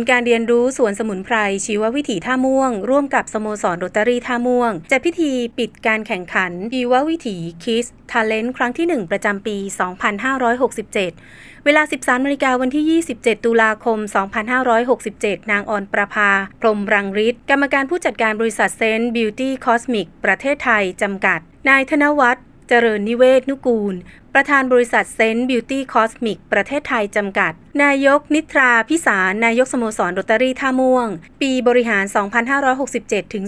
ย์การเรียนรู้สวนสมุนไพรชีววิถีท่าม่วง ร่วมกับสโมสรโรตารี่ท่าม่วงจัดพิธีปิดการแข่งขันชีววิถีคิสทาเลนต์ครั้งที่ 1 ประจำปี 2567 เวลา 13นาฬิกาวันที่ 27 ตุลาคม 2567 นางออนประภา พรมรังฤทธิ์กรรมการผู้จัดการบริษัทเซนต์บิวตี้คอสมิกประเทศไทย จำกัด นายธนวัฒน์เจริญนิเวศนุกูล ประธานบริษัทเซนต์บิวตี้คอสมิกประเทศไทยจำกัด นายกนิทราพิสาร นายกสโมสรโรตารี่ท่าม่วง ปีบริหาร 2567 ถึง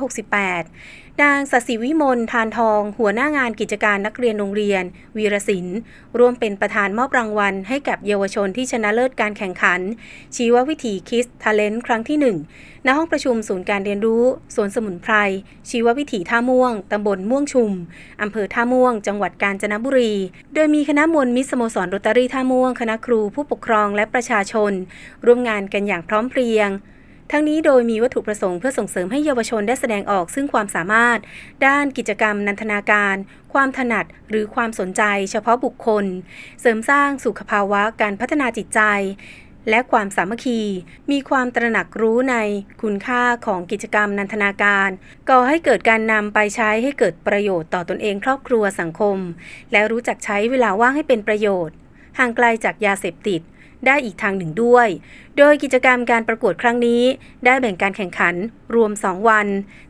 2568 นางสศิวิมลทานทอง หัวหน้างานกิจการนักเรียนโรงเรียน วีรศิลป์ร่วมเป็นประธานมอบรางวัล ให้กับเยาวชนที่ชนะเลิศการแข่งขัน ชีววิถีคิสทาเลนต์ครั้งที่ 1 ณห้องประชุมศูนย์การเรียนรู้สวนสมุนไพรชีววิถีท่าม่วงตำบลม่วงชุมอำเภอท่าม่วง จังหวัดกาญจนบุรีโดยมีคณะมวลมิสโมสรโรตารีท่าม่วง คณะครูผู้ปกครองและประชาชน ร่วมงานกันอย่างพร้อมเพรียง ทั้งนี้โดยมีวัตถุประสงค์เพื่อส่งเสริมให้เยาวชนได้แสดงออกซึ่งความสามารถ ด้านกิจกรรมนันทนาการ ความถนัดหรือความสนใจเฉพาะบุคคล เสริมสร้างสุขภาวะการพัฒนาจิตใจ และความสามัคคี มีความตระหนักรู้ในคุณค่าของกิจกรรมนันทนาการ ก่อให้เกิดการนำไปใช้ให้เกิดประโยชน์ต่อตนเองครอบครัวสังคม และรู้จักใช้เวลาว่างให้เป็นประโยชน์ ห่างไกลจากยาเสพติดได้อีกทางหนึ่งด้วย โดยกิจกรรมการประกวดครั้งนี้ ได้แบ่งการแข่งขันรวม 2 วัน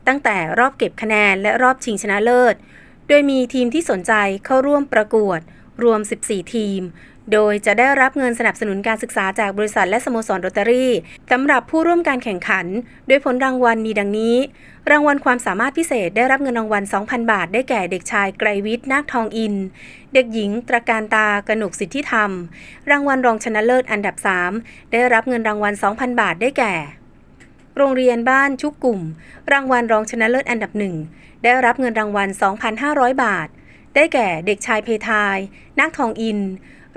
ตั้งแต่รอบเก็บคะแนนและรอบชิงชนะเลิศ โดยมีทีมที่สนใจเข้าร่วมประกวดรวม 14 ทีม โดยจะได้รับเงินสนับสนุนการศึกษาจากบริษัทและสโมสรโรตารี่สำหรับผู้ร่วมการแข่งขัน โดยผลรางวัลมีดังนี้ รางวัลความสามารถพิเศษได้รับเงินรางวัล 2,000 บาท ได้แก่เด็กชายไกรวิทย์นาคทองอิน เด็กหญิง ตระการตากนกสิทธิธรรม รางวัลรองชนะเลิศอันดับ 3 ได้รับเงินรางวัล 2,000 บาทได้แก่ โรงเรียนบ้านชุกกลุ่ม รางวัลรองชนะเลิศอันดับหนึ่งได้รับเงินรางวัล 2,500 บาท ได้แก่เด็กชายเพทายนาคทองอิน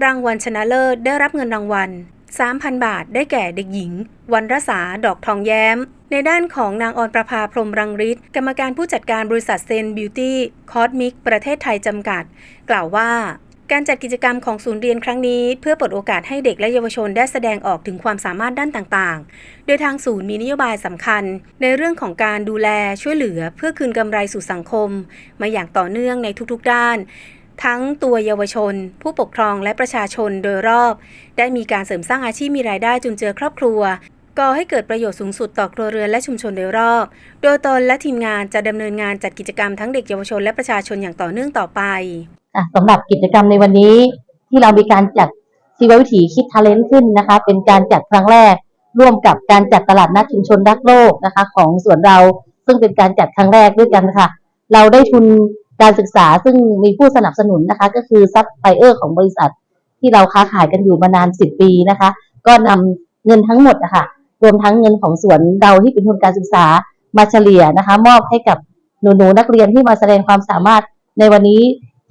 รางวัลชนะเลิศได้รับเงินรางวัล 3,000 บาทได้แก่เด็กหญิง วันรสาดอกทองแย้ม ในด้านของนางออนประภาพรมรังฤทธิ์กรรมการผู้จัดการบริษัทเซนบิวตี้คอสมิกประเทศไทยจำกัด กล่าวว่าการจัดกิจกรรมของศูนย์เรียนครั้งนี้ เพื่อเปิดโอกาสให้เด็กและเยาวชนได้แสดงออกถึงความสามารถด้านต่างๆ โดยทางศูนย์มีนโยบายสำคัญ ในเรื่องของการดูแลช่วยเหลือเพื่อคืนกำไรสู่สังคม มาอย่างต่อเนื่องในทุกๆด้าน ทั้งตัวเยาวชน ผู้ปกครองและประชาชนโดยรอบ ได้มีการเสริมสร้างอาชีพมีรายได้จุนเจือครอบครัวก่อให้เกิดประโยชน์สูงสุดต่อครัวเรือนและชุมชนโดยรอบ โดยตนและทีมงานจะดำเนินงานจัดกิจกรรมทั้งเด็กเยาวชนและประชาชนอย่างต่อเนื่องต่อไปสำหรับกิจกรรมในวันนี้ที่เรามีการจัดชีววิถีคิดทาเลนต์ขึ้นนะคะ เป็นการจัดครั้งแรก ร่วมกับการจัดตลาดนัดชุมชนรักโลกนะคะ ของส่วนเราซึ่งเป็นการจัดครั้งแรกด้วยกันค่ะ เราได้ทุน การศึกษาซึ่งมีผู้สนับสนุนนะคะ ก็คือซัพพลายเออร์ของบริษัท ที่เราค้าขายกันอยู่มานานสิบปีนะคะ ก็นำเงินทั้งหมดนะคะรวมทั้งเงินของสวนเราที่เป็นทุนการศึกษามาเฉลี่ยนะคะ มอบให้กับหนูๆนักเรียนที่มาแสดงความสามารถในวันนี้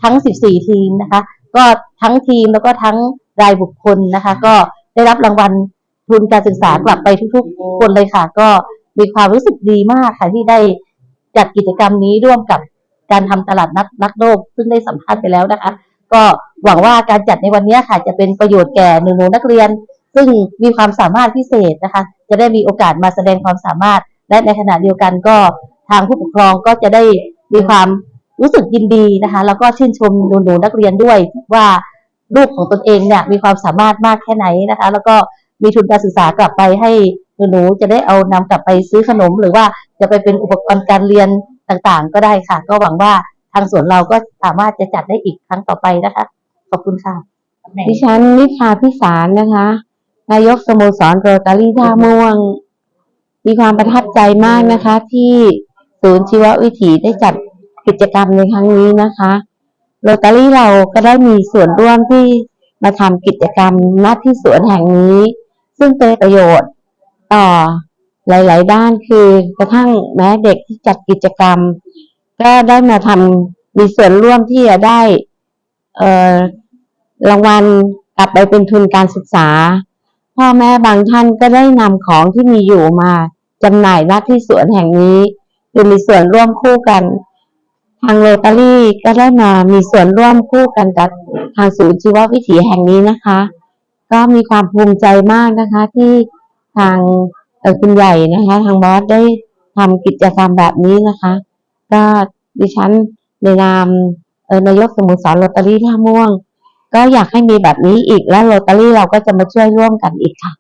ทั้ง 14 ทีมนะคะ ก็ทั้งทีมแล้วก็ทั้งรายบุคคลนะคะ ก็ได้รับรางวัลทุนการศึกษากลับไปทุกๆ คนเลยค่ะ ก็มีความรู้สึกดีมากค่ะที่ได้จัดกิจกรรมนี้ร่วมกับ การทำตลาดนัดรักโลกซึ่งได้สัมภาษณ์ไปแล้วนะคะ ก็หวังว่าการจัดในวันนี้ค่ะ จะเป็นประโยชน์แก่หนูๆนักเรียน ซึ่งมีความสามารถพิเศษนะคะ จะได้มีโอกาสมาแสดงความสามารถ และในขณะเดียวกันก็ทางผู้ปกครองก็จะได้มีความรู้สึกยินดีนะคะ แล้วก็ชื่นชมหนูๆนักเรียนด้วยว่าลูกของตนเองเนี่ยมีความสามารถมากแค่ไหนนะคะ แล้วก็มีทุนการศึกษากลับไปให้หนูๆจะได้เอานำกลับไปซื้อขนม หรือว่าจะไปเป็นอุปกรณ์การเรียน ต่างๆ ก็ได้ค่ะ ก็หวังว่าทางสวนเราก็สามารถจะจัดได้อีกครั้งต่อไปนะคะ ขอบคุณค่ะดิฉันนิชาพิสารนะคะ นายกสโมสรโรตารี่ท่าม่วง มีความประทับใจมากนะคะ ที่ศูนย์ชีววิถีได้จัดกิจกรรมในครั้งนี้นะคะโรตารี่เราก็ได้มีส่วนร่วมที่มาทำกิจกรรมณที่สวนแห่งนี้ ซึ่งเป็นประโยชน์ต่อ หลาย ๆ ด้านคือกระทั่งแม้เด็กที่จัดกิจกรรม ก็ได้มาทำมีส่วนร่วมที่จะได้เออรางวัลกลับไปเป็นทุนการศึกษา พ่อแม่บางท่านก็ได้นำของที่มีอยู่มาจำหน่ายณที่สวนแห่งนี้คือมีส่วนร่วมคู่กัน ทางโรตารี่ก็ได้มามีส่วนร่วมคู่กันกับทางศูนย์ชีววิถีแห่งนี้นะคะ ก็มีความภูมิใจมากนะคะที่ทาง คุณใหญ่นะคะ ทางบอสได้ทำกิจกรรมแบบนี้นะคะ ก็ดิฉันในนามนายกสมุทรสรโรตารี่ท่าม่วง ก็อยากให้มีแบบนี้อีกและโรตารี่เราก็จะมาช่วยร่วมกันอีกค่ะ